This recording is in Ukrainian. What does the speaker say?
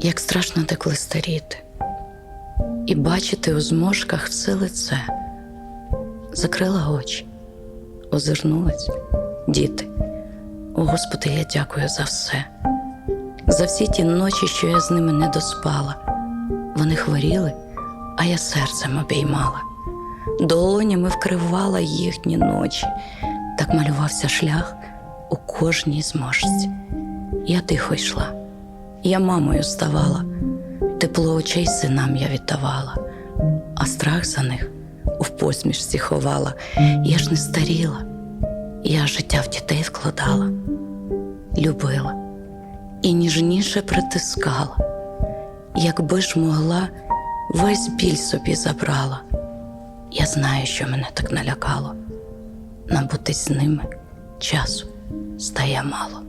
як страшно деколи старіти, і бачити у зморшках все лице. Закрила очі, озирнулась, діти. О, Господи, я дякую за все, за всі ті ночі, що я з ними не доспала. Вони хворіли, а я серцем обіймала, долонями вкривала їхні ночі, так малювався шлях у кожній зможці. Я тихо йшла, я мамою ставала, тепло очей синам я віддавала, а страх за них у посмішці ховала. Я ж не старіла, я життя в дітей вкладала, любила і ніжніше притискала, якби ж могла, весь біль собі забрала. Я знаю, що мене так налякало. Набутись з ними часу стає мало.